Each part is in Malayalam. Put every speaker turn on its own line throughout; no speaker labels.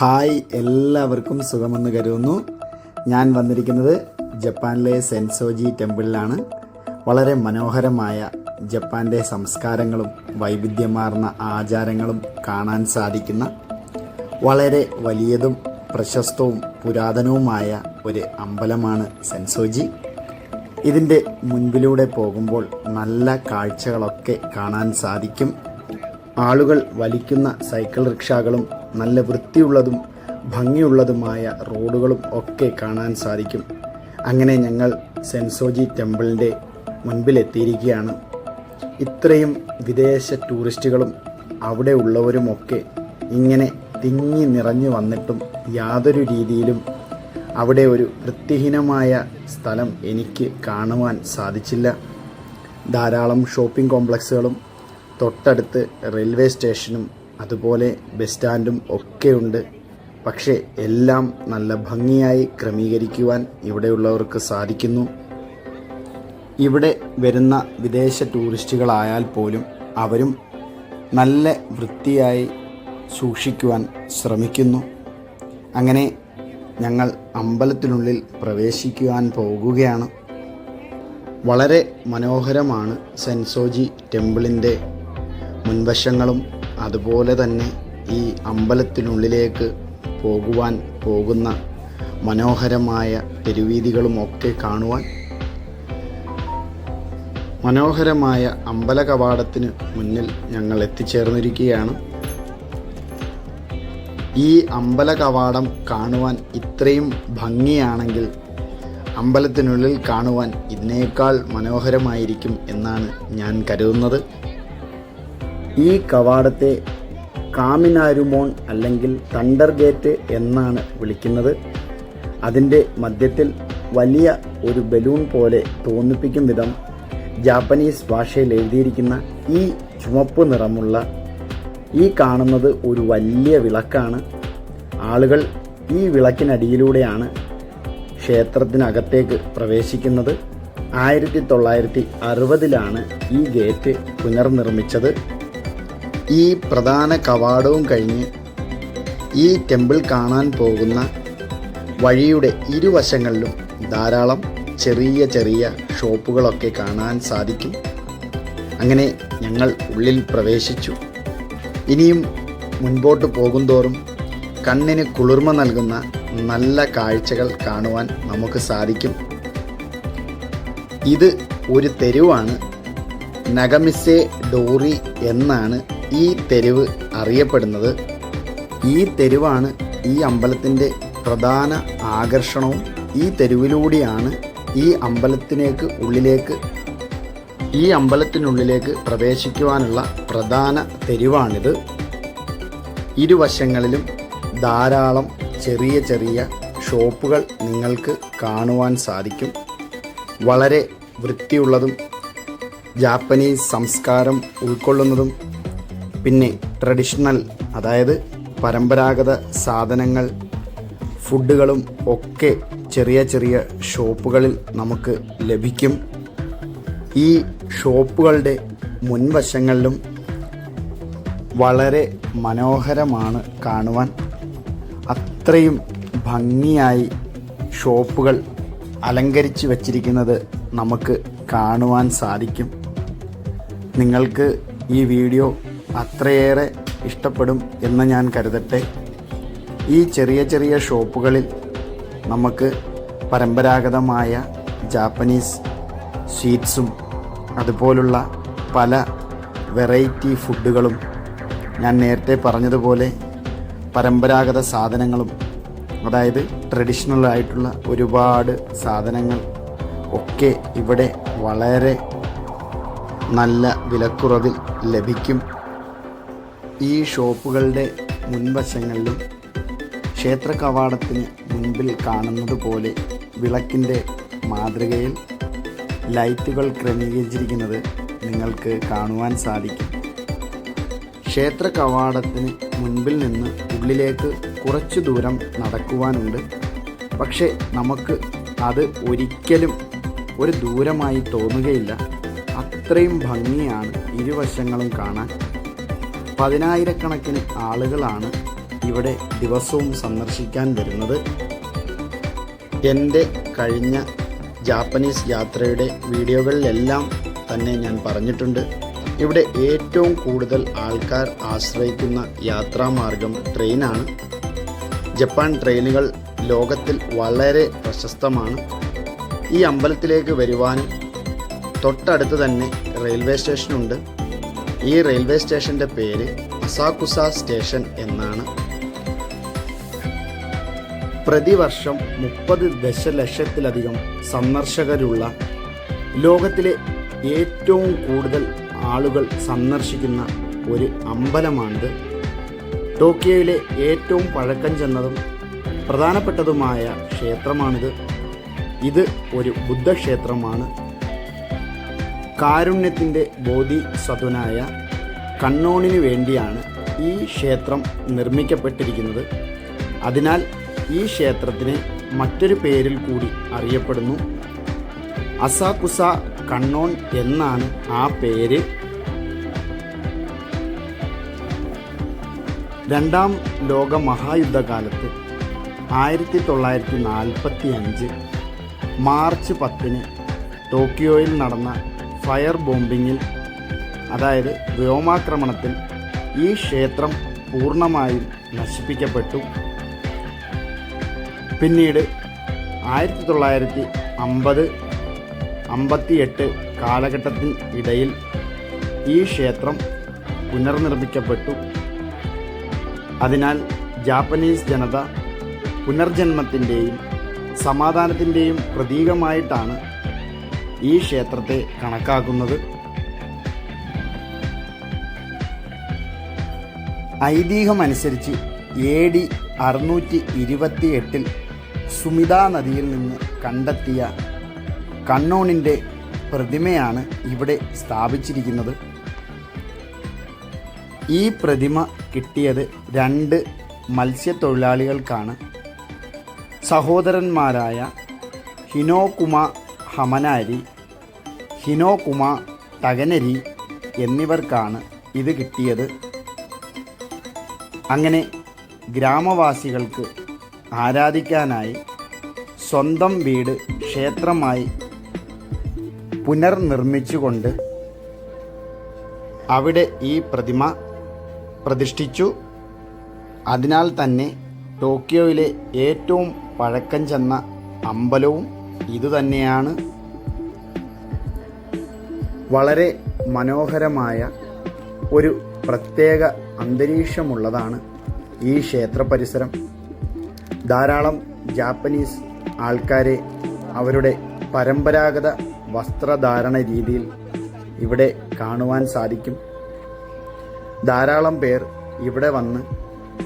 ഹായ് എല്ലാവർക്കും സുഖമെന്ന് കരുതുന്നു. ഞാൻ വന്നിരിക്കുന്നത് ജപ്പാനിലെ സെൻസോജി ടെമ്പിളിലാണ്. വളരെ മനോഹരമായ ജപ്പാന്റെ സംസ്കാരങ്ങളും വൈവിധ്യമാർന്ന ആചാരങ്ങളും കാണാൻ സാധിക്കുന്ന വളരെ വലിയതും പ്രശസ്തവും പുരാതനവുമായ ഒരു അമ്പലമാണ് സെൻസോജി. ഇതിന്റെ മുൻപിലൂടെ പോകുമ്പോൾ നല്ല കാഴ്ചകളൊക്കെ കാണാൻ സാധിക്കും. ആളുകൾ വലിക്കുന്ന സൈക്കിൾ റിക്ഷാകളും നല്ല വൃത്തിയുള്ളതും ഭംഗിയുള്ളതുമായ റോഡുകളും ഒക്കെ കാണാൻ സാധിക്കും. അങ്ങനെ ഞങ്ങൾ സെൻസോജി ടെമ്പിളിന്റെ മുൻപിലെത്തിയിരിക്കുകയാണ്. ഇത്രയും വിദേശ ടൂറിസ്റ്റുകളും അവിടെ ഉള്ളവരുമൊക്കെ ഇങ്ങനെ തിങ്ങി നിറഞ്ഞു വന്നിട്ടും യാതൊരു രീതിയിലും അവിടെ ഒരു വൃത്തിഹീനമായ സ്ഥലം എനിക്ക് കാണുവാൻ സാധിച്ചില്ല. ധാരാളം ഷോപ്പിംഗ് കോംപ്ലക്സുകളും തൊട്ടടുത്ത് റെയിൽവേ സ്റ്റേഷനും അതുപോലെ ബസ് സ്റ്റാൻഡും ഒക്കെയുണ്ട്. പക്ഷേ എല്ലാം നല്ല ഭംഗിയായി ക്രമീകരിക്കുവാൻ ഇവിടെയുള്ളവർക്ക് സാധിക്കുന്നു. ഇവിടെ വരുന്ന വിദേശ ടൂറിസ്റ്റുകളായാൽ പോലും അവരും നല്ല വൃത്തിയായി സൂക്ഷിക്കുവാൻ ശ്രമിക്കുന്നു. അങ്ങനെ ഞങ്ങൾ അമ്പലത്തിനുള്ളിൽ പ്രവേശിക്കുവാൻ പോകുകയാണ്. വളരെ മനോഹരമാണ് സെൻസോജി ടെമ്പിളിന്റെ മുൻവശങ്ങളും അതുപോലെ തന്നെ ഈ അമ്പലത്തിനുള്ളിലേക്ക് പോകുവാൻ പോകുന്ന മനോഹരമായ തെരുവീതികളുമൊക്കെ കാണുവാൻ മനോഹരമായ അമ്പല കവാടത്തിന് മുന്നിൽ ഞങ്ങൾ എത്തിച്ചേർന്നിരിക്കുകയാണ്. ഈ അമ്പല കവാടം കാണുവാൻ ഇത്രയും ഭംഗിയാണെങ്കിൽ അമ്പലത്തിനുള്ളിൽ കാണുവാൻ ഇതിനേക്കാൾ മനോഹരമായിരിക്കും എന്നാണ് ഞാൻ കരുതുന്നത്. ഈ കവാടത്തെ കാമിനാരുമോൺ അല്ലെങ്കിൽ തണ്ടർ ഗേറ്റ് എന്നാണ് വിളിക്കുന്നത്. അതിന്റെ മധ്യത്തിൽ വലിയ ഒരു ബലൂൺ പോലെ തോന്നിപ്പിക്കും വിധം ജാപ്പനീസ് ഭാഷയിൽ എഴുതിയിരിക്കുന്ന ഈ ചുമപ്പ് നിറമുള്ള ഈ കാണുന്നത് ഒരു വലിയ വിളക്കാണ്. ആളുകൾ ഈ വിളക്കിനടിയിലൂടെയാണ് ക്ഷേത്രത്തിനകത്തേക്ക് പ്രവേശിക്കുന്നത്. ആയിരത്തി തൊള്ളായിരത്തി അറുപതിലാണ് ഈ ഗേറ്റ് പുനർനിർമ്മിച്ചത്. ഈ പ്രധാന കവാടവും കഴിഞ്ഞ് ഈ ടെമ്പിൾ കാണാൻ പോകുന്ന വഴിയുടെ ഇരുവശങ്ങളിലും ധാരാളം ചെറിയ ചെറിയ ഷോപ്പുകളൊക്കെ കാണാൻ സാധിക്കും. അങ്ങനെ ഞങ്ങൾ ഉള്ളിൽ പ്രവേശിച്ചു. ഇനിയും മുൻപോട്ട് പോകുന്തോറും കണ്ണിന് കുളിർമ നൽകുന്ന നല്ല കാഴ്ചകൾ കാണുവാൻ നമുക്ക് സാധിക്കും. ഇത് ഒരു തെരുവാണ്. നഗമിസെ ഡോറി എന്നാണ് ഈ തെരുവ് അറിയപ്പെടുന്നത് ഈ തെരുവാണ് ഈ അമ്പലത്തിന്റെ പ്രധാന ആകർഷണവും ഈ തെരുവിലൂടെയാണ് ഈ അമ്പലത്തിലേക്ക് ഉള്ളിലേക്ക് ഈ അമ്പലത്തിനുള്ളിലേക്ക് പ്രവേശിക്കുവാനുള്ള പ്രധാന തെരുവാണിത്. ഇരുവശങ്ങളിലും ധാരാളം ചെറിയ ചെറിയ ഷോപ്പുകൾ നിങ്ങൾക്ക് കാണുവാൻ സാധിക്കും. വളരെ വൃത്തിയുള്ളതും ജാപ്പനീസ് സംസ്കാരം ഉൾക്കൊള്ളുന്നതും പിന്നെ ട്രഡീഷണൽ അതായത് പരമ്പരാഗത സാധനങ്ങൾ ഫുഡുകളും ഒക്കെ ചെറിയ ചെറിയ ഷോപ്പുകളിൽ നമുക്ക് ലഭിക്കും. ഈ ഷോപ്പുകളുടെ മുൻവശങ്ങളിലും വളരെ മനോഹരമാണ് കാണുവാൻ. അത്രയും ഭംഗിയായി ഷോപ്പുകൾ അലങ്കരിച്ച് വച്ചിരിക്കുന്നത് നമുക്ക് കാണുവാൻ സാധിക്കും. നിങ്ങൾക്ക് ഈ വീഡിയോ അത്രയേറെ ഇഷ്ടപ്പെടും എന്ന് ഞാൻ കരുതട്ടെ. ഈ ചെറിയ ചെറിയ ഷോപ്പുകളിൽ നമുക്ക് പരമ്പരാഗതമായ ജാപ്പനീസ് സ്വീറ്റ്സും അതുപോലുള്ള പല വെറൈറ്റി ഫുഡുകളും ഞാൻ നേരത്തെ പറഞ്ഞതുപോലെ പരമ്പരാഗത സാധനങ്ങളും അതായത് ട്രഡീഷണൽ ആയിട്ടുള്ള ഒരുപാട് സാധനങ്ങൾ ഒക്കെ ഇവിടെ വളരെ നല്ല വിലക്കുറവിൽ ലഭിക്കും. ഈ ഷോപ്പുകളുടെ മുൻവശങ്ങളിലും ക്ഷേത്ര കവാടത്തിന് മുൻപിൽ കാണുന്നത് പോലെ വിളക്കിന്റെ മാതൃകയിൽ ലൈറ്റുകൾ ക്രമീകരിച്ചിരിക്കുന്നത് നിങ്ങൾക്ക് കാണുവാൻ സാധിക്കും. ക്ഷേത്ര കവാടത്തിന് മുൻപിൽ നിന്ന് ഉള്ളിലേക്ക് കുറച്ച് ദൂരം നടക്കുവാനുണ്ട്. പക്ഷേ നമുക്ക് അത് ഒരിക്കലും ഒരു ദൂരമായി തോന്നുകയില്ല. അത്രയും ഭംഗിയാണ് ഇരുവശങ്ങളും കാണാൻ. പതിനായിരക്കണക്കിന് ആളുകളാണ് ഇവിടെ ദിവസവും സന്ദർശിക്കാൻ വരുന്നത്. എന്റെ കഴിഞ്ഞ ജാപ്പനീസ് യാത്രയുടെ വീഡിയോകളിലെല്ലാം തന്നെ ഞാൻ പറഞ്ഞിട്ടുണ്ട്. ഇവിടെ ഏറ്റവും കൂടുതൽ ആൾക്കാർ ആശ്രയിക്കുന്ന യാത്രാമാർഗം ട്രെയിനാണ്. ജപ്പാൻ ട്രെയിനുകൾ ലോകത്തിൽ വളരെ പ്രശസ്തമാണ്. ഈ അമ്പലത്തിലേക്ക് വരുവാനും തൊട്ടടുത്ത് തന്നെ റെയിൽവേ സ്റ്റേഷനുണ്ട്. ഈ റെയിൽവേ സ്റ്റേഷന്റെ പേര് അസാകുസ സ്റ്റേഷൻ എന്നാണ്. പ്രതിവർഷം മുപ്പത് ദശലക്ഷത്തിലധികം സന്ദർശകരുള്ള ലോകത്തിലെ ഏറ്റവും കൂടുതൽ ആളുകൾ സന്ദർശിക്കുന്ന ഒരു അമ്പലമാണിത്. ടോക്കിയോയിലെ ഏറ്റവും പഴക്കം ചെന്നതും പ്രധാനപ്പെട്ടതുമായ ക്ഷേത്രമാണിത്. ഇത് ഒരു ബുദ്ധക്ഷേത്രമാണ്. കാരുണ്യത്തിന്റെ ബോധിസത്വനായ കണ്ണോണിന് വേണ്ടിയാണ് ഈ ക്ഷേത്രം നിർമ്മിക്കപ്പെട്ടിരിക്കുന്നത്. അതിനാൽ ഈ ക്ഷേത്രത്തിന് മറ്റൊരു പേരിൽ കൂടി അറിയപ്പെടുന്നു. അസാകുസ കണ്ണോൺ എന്നാണ് ആ പേര്. രണ്ടാം ലോക മഹായുദ്ധകാലത്ത് ആയിരത്തി തൊള്ളായിരത്തി നാൽപ്പത്തി അഞ്ച് മാർച്ച് പത്തിന് ടോക്കിയോയിൽ നടന്ന ഫയർ ബോംബിങ്ങിൽ അതായത് വ്യോമാക്രമണത്തിൽ ഈ ക്ഷേത്രം പൂർണമായും നശിപ്പിക്കപ്പെട്ടു. പിന്നീട് ആയിരത്തി തൊള്ളായിരത്തി അമ്പത് അമ്പത്തിയെട്ട് കാലഘട്ടത്തിന് ഇടയിൽ ഈ ക്ഷേത്രം പുനർനിർമ്മിക്കപ്പെട്ടു. അതിനാൽ ജാപ്പനീസ് ജനത പുനർജന്മത്തിന്റെയും സമാധാനത്തിന്റെയും പ്രതീകമായിട്ടാണ് ഈ ക്ഷേത്രത്തെ കണക്കാക്കുന്നത്. ഐതിഹ്യമനുസരിച്ച് എ ഡി അറുന്നൂറ്റി ഇരുപത്തി എട്ടിൽ സുമിത നദിയിൽ നിന്ന് കണ്ടെത്തിയ കണ്ണോണിന്റെ പ്രതിമയാണ് ഇവിടെ സ്ഥാപിച്ചിരിക്കുന്നത്. ഈ പ്രതിമ കിട്ടിയത് രണ്ട് മത്സ്യത്തൊഴിലാളികൾക്കാണ്. സഹോദരന്മാരായ ഹിനോകുമ ഹമനാരി ഹിനോകുമ തകനരി എന്നിവർക്കാണ് ഇത് കിട്ടിയത്. അങ്ങനെ ഗ്രാമവാസികൾക്ക് ആരാധിക്കാനായി സ്വന്തം വീട് ക്ഷേത്രമായി പുനർനിർമ്മിച്ചുകൊണ്ട് അവിടെ ഈ പ്രതിമ പ്രതിഷ്ഠിച്ചു. അതിനാൽ തന്നെ ടോക്കിയോയിലെ ഏറ്റവും പഴക്കം ചെന്ന അമ്പലവും ഇതുതന്നെയാണ്. വളരെ മനോഹരമായ ഒരു പ്രത്യേക അന്തരീക്ഷമുള്ളതാണ് ഈ ക്ഷേത്ര പരിസരം. ധാരാളം ജാപ്പനീസ് ആൾക്കാരെ അവരുടെ പരമ്പരാഗത വസ്ത്രധാരണ രീതിയിൽ ഇവിടെ കാണുവാൻ സാധിക്കും. ധാരാളം പേർ ഇവിടെ വന്ന്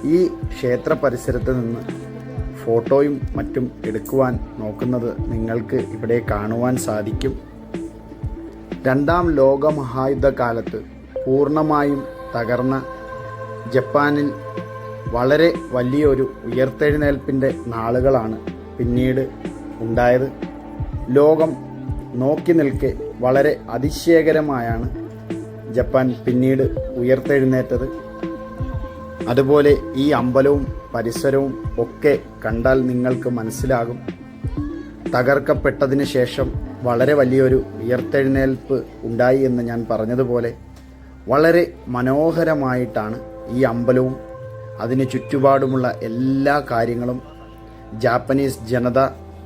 ഈ ക്ഷേത്ര പരിസരത്ത് നിന്ന് ഫോട്ടോയും മറ്റും എടുക്കുവാൻ നോക്കുന്നത് നിങ്ങൾക്ക് ഇവിടെ കാണുവാൻ സാധിക്കും. രണ്ടാം ലോക മഹായുദ്ധകാലത്ത് പൂർണമായും തകർന്ന ജപ്പാനിൽ വളരെ വലിയൊരു ഉയർത്തെഴുന്നേൽപ്പിന്റെ നാളുകളാണ് പിന്നീട് ഉണ്ടായത്. ലോകം നോക്കി നിൽക്കെ വളരെ അതിശയകരമായാണ് ജപ്പാൻ പിന്നീട് ഉയർത്തെഴുന്നേറ്റത്. അതുപോലെ ഈ അമ്പലവും പരിസരവും ഒക്കെ കണ്ടാൽ നിങ്ങൾക്ക് മനസ്സിലാകും. തകർക്കപ്പെട്ടതിന് ശേഷം വളരെ വലിയൊരു ഉയർത്തെഴുന്നേൽപ്പ് ഉണ്ടായി എന്ന് ഞാൻ പറഞ്ഞതുപോലെ വളരെ മനോഹരമായിട്ടാണ് ഈ അമ്പലവും അതിന് ചുറ്റുപാടുമുള്ള എല്ലാ കാര്യങ്ങളും ജാപ്പനീസ് ജനത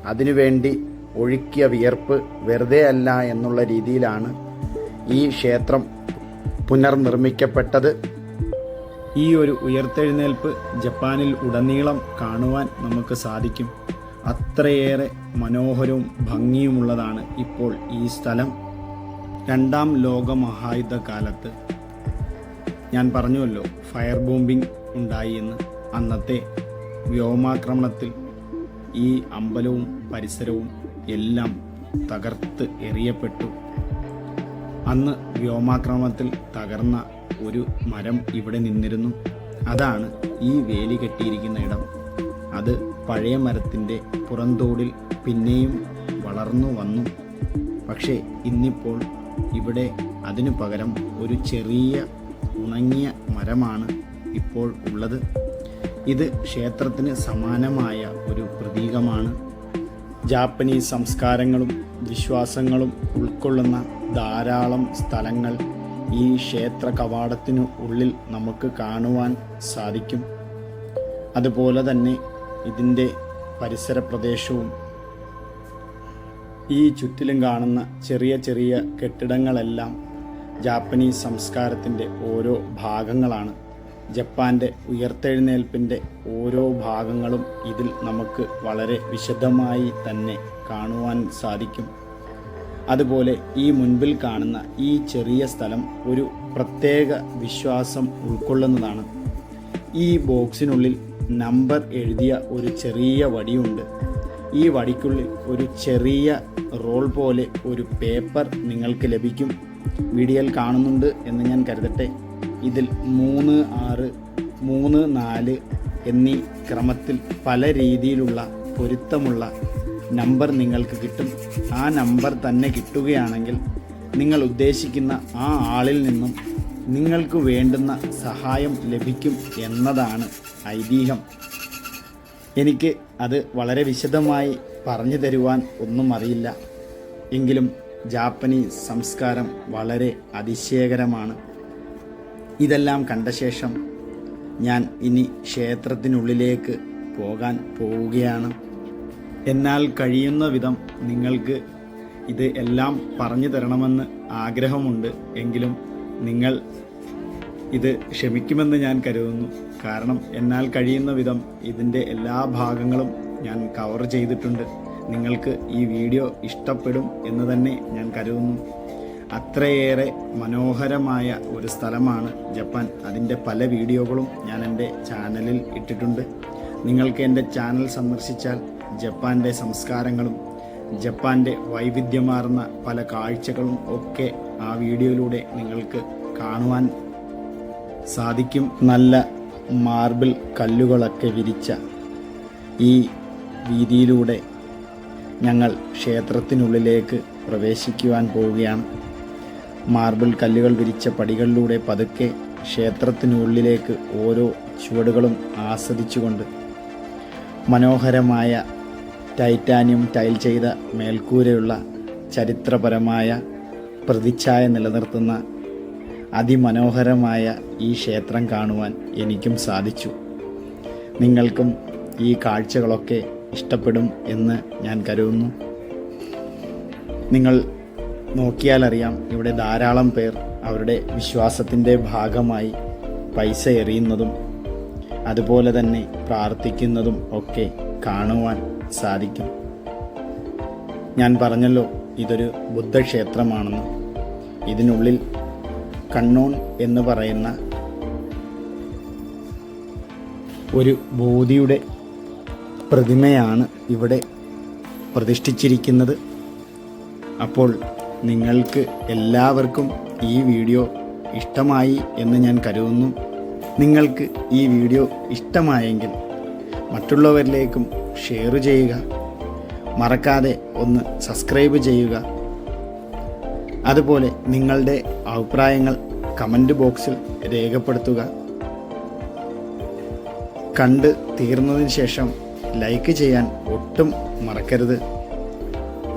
അതിനുവേണ്ടി ഒഴുക്കിയ വിയർപ്പ് വെറുതെ അല്ല എന്നുള്ള രീതിയിലാണ് ഈ ക്ഷേത്രം പുനർനിർമ്മിക്കപ്പെട്ടത്. ഈ ഒരു ഉയർത്തെഴുന്നേൽപ്പ് ജപ്പാനിൽ ഉടനീളം കാണുവാൻ നമുക്ക് സാധിക്കും. അത്രയേറെ മനോഹരവും ഭംഗിയുമുള്ളതാണ് ഇപ്പോൾ ഈ സ്ഥലം. രണ്ടാം ലോക മഹായുദ്ധകാലത്ത് ഞാൻ പറഞ്ഞുവല്ലോ ഫയർ ബോംബിംഗ് ഉണ്ടായി എന്ന്. അന്നത്തെ വ്യോമാക്രമണത്തിൽ ഈ അമ്പലവും പരിസരവും എല്ലാം തകർത്ത് എറിയപ്പെട്ടു. അന്ന് വ്യോമാക്രമണത്തിൽ തകർന്ന ഒരു മരം ഇവിടെ നിന്നിരുന്നു. അതാണ് ഈ വേലി കെട്ടിയിരിക്കുന്ന ഇടം. അത് പഴയ മരത്തിന്റെ പുറന്തോടിൽ പിന്നെയും വളർന്നു വന്നു. പക്ഷേ ഇന്നിപ്പോൾ ഇവിടെ അതിനു പകരം ഒരു ചെറിയ ഉണങ്ങിയ മരമാണ് ഇപ്പോൾ ഉള്ളത്. ഇത് ക്ഷേത്രത്തിന് സമാനമായ ഒരു പ്രതീകമാണ്. ജാപ്പനീസ് സംസ്കാരങ്ങളും വിശ്വാസങ്ങളും ഉൾക്കൊള്ളുന്ന ധാരാളം സ്ഥലങ്ങൾ ഈ ക്ഷേത്ര കവാടത്തിനു ഉള്ളിൽ നമുക്ക് കാണുവാൻ സാധിക്കും. അതുപോലെ തന്നെ ഇതിന്റെ പരിസര പ്രദേശവും ഈ ചുറ്റിലും കാണുന്ന ചെറിയ ചെറിയ കെട്ടിടങ്ങളെല്ലാം ജാപ്പനീസ് സംസ്കാരത്തിന്റെ ഓരോ ഭാഗങ്ങളാണ്. ജപ്പാന്റെ ഉയർത്തെഴുന്നേൽപ്പിന്റെ ഓരോ ഭാഗങ്ങളും ഇതിൽ നമുക്ക് വളരെ വിശദമായി തന്നെ കാണുവാൻ സാധിക്കും. അതുപോലെ ഈ മുൻപിൽ കാണുന്ന ഈ ചെറിയ സ്ഥലം ഒരു പ്രത്യേക വിശ്വാസം ഉൾക്കൊള്ളുന്നതാണ്. ഈ ബോക്സിനുള്ളിൽ നമ്പർ എഴുതിയ ഒരു ചെറിയ വടിയുണ്ട്. ഈ വടിക്കുള്ളിൽ ഒരു ചെറിയ റോൾ പോലെ ഒരു പേപ്പർ നിങ്ങൾക്ക് ലഭിക്കും. വീഡിയോയിൽ കാണുന്നുണ്ട് എന്ന് ഞാൻ കരുതട്ടെ. ഇതിൽ മൂന്ന് ആറ് മൂന്ന് നാല് എന്നീ ക്രമത്തിൽ പല രീതിയിലുള്ള പൊരുത്തമുള്ള നമ്പർ നിങ്ങൾക്ക് കിട്ടും. ആ നമ്പർ തന്നെ കിട്ടുകയാണെങ്കിൽ നിങ്ങൾ ഉദ്ദേശിക്കുന്ന ആ ആളിൽ നിന്നും നിങ്ങൾക്ക് വേണ്ടുന്ന സഹായം ലഭിക്കും എന്നതാണ് ഐതിഹ്യം. എനിക്ക് അത് വളരെ വിശദമായി പറഞ്ഞു തരുവാൻ ഒന്നും അറിയില്ല. എങ്കിലും ജാപ്പനീസ് സംസ്കാരം വളരെ അതിശയകരമാണ്. ഇതെല്ലാം കണ്ട ശേഷം ഞാൻ ഇനി ക്ഷേത്രത്തിനുള്ളിലേക്ക് പോകാൻ പോവുകയാണ്. എന്നാൽ കഴിയുന്ന വിധം നിങ്ങൾക്ക് ഇത് എല്ലാം പറഞ്ഞു തരണമെന്ന് ആഗ്രഹമുണ്ട് എങ്കിലും നിങ്ങൾ ഇത് ക്ഷമിക്കുമെന്ന് ഞാൻ കരുതുന്നു. കാരണം എന്നാൽ കഴിയുന്ന വിധം ഇതിന്റെ എല്ലാ ഭാഗങ്ങളും ഞാൻ കവർ ചെയ്തിട്ടുണ്ട്. നിങ്ങൾക്ക് ഈ വീഡിയോ ഇഷ്ടപ്പെടും എന്ന് തന്നെ ഞാൻ കരുതുന്നു. അത്രയേറെ മനോഹരമായ ഒരു സ്ഥലമാണ് ജപ്പാൻ. അതിന്റെ പല വീഡിയോകളും ഞാൻ എന്റെ ചാനലിൽ ഇട്ടിട്ടുണ്ട്. നിങ്ങൾക്ക് എന്റെ ചാനൽ സന്ദർശിച്ചാൽ ജപ്പാന്റെ സംസ്കാരങ്ങളും ജപ്പാന്റെ വൈവിധ്യമാർന്ന പല കാഴ്ചകളും ഒക്കെ ആ വീഡിയോയിലൂടെ നിങ്ങൾക്ക് കാണുവാൻ സാധിക്കും. നല്ല മാർബിൾ കല്ലുകളൊക്കെ വിരിച്ച ഈ വീതിയിലൂടെ ഞങ്ങൾ ക്ഷേത്രത്തിനുള്ളിലേക്ക് പ്രവേശിക്കുവാൻ പോവുകയാണ്. മാർബിൾ കല്ലുകൾ വിരിച്ച പടികളിലൂടെ പതുക്കെ ക്ഷേത്രത്തിനുള്ളിലേക്ക് ഓരോ ചുവടുകളും ആസ്വദിച്ചുകൊണ്ട് മനോഹരമായ ടൈറ്റാനിയം ടൈൽ ചെയ്ത മേൽക്കൂരയുള്ള ചരിത്രപരമായ പ്രതിച്ഛായ നിലനിർത്തുന്ന അതിമനോഹരമായ ഈ ക്ഷേത്രം കാണുവാൻ എനിക്കും സാധിച്ചു. നിങ്ങൾക്കും ഈ കാഴ്ചകളൊക്കെ ഇഷ്ടപ്പെടും എന്ന് ഞാൻ കരുതുന്നു. നിങ്ങൾ നോക്കിയാലറിയാം ഇവിടെ ധാരാളം പേർ അവരുടെ വിശ്വാസത്തിന്റെ ഭാഗമായി പൈസ എറിയുന്നതും അതുപോലെ തന്നെ പ്രാർത്ഥിക്കുന്നതും ഒക്കെ കാണുവാൻ സാധിക്കും. ഞാൻ പറഞ്ഞല്ലോ ഇതൊരു ബുദ്ധക്ഷേത്രമാണെന്ന്. ഇതിനുള്ളിൽ കണ്ണോൺ എന്ന് പറയുന്ന ഒരു ബോധിയുടെ പ്രതിമയാണ് ഇവിടെ പ്രതിഷ്ഠിച്ചിരിക്കുന്നത്. അപ്പോൾ നിങ്ങൾക്ക് എല്ലാവർക്കും ഈ വീഡിയോ ഇഷ്ടമായി എന്ന് ഞാൻ കരുതുന്നു. നിങ്ങൾക്ക് ഈ വീഡിയോ ഇഷ്ടമായെങ്കിൽ മറ്റുള്ളവരിലേക്കും ഷെയർ ചെയ്യുക. മറക്കാതെ ഒന്ന് സബ്സ്ക്രൈബ് ചെയ്യുക. അതുപോലെ നിങ്ങളുടെ അഭിപ്രായങ്ങൾ കമന്റ് ബോക്സിൽ രേഖപ്പെടുത്തുക. കണ്ട് തീർന്നതിന് ശേഷം ലൈക്ക് ചെയ്യാൻ ഒട്ടും മറക്കരുത്.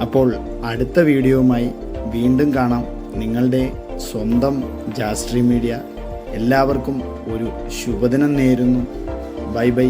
അപ്പോൾ അടുത്ത വീഡിയോയുമായി വീണ്ടും കാണാം. നിങ്ങളുടെ സ്വന്തം ജാസ്ട്രി മീഡിയ. എല്ലാവർക്കും ഒരു ശുഭദിനം നേരുന്നു. Bye bye.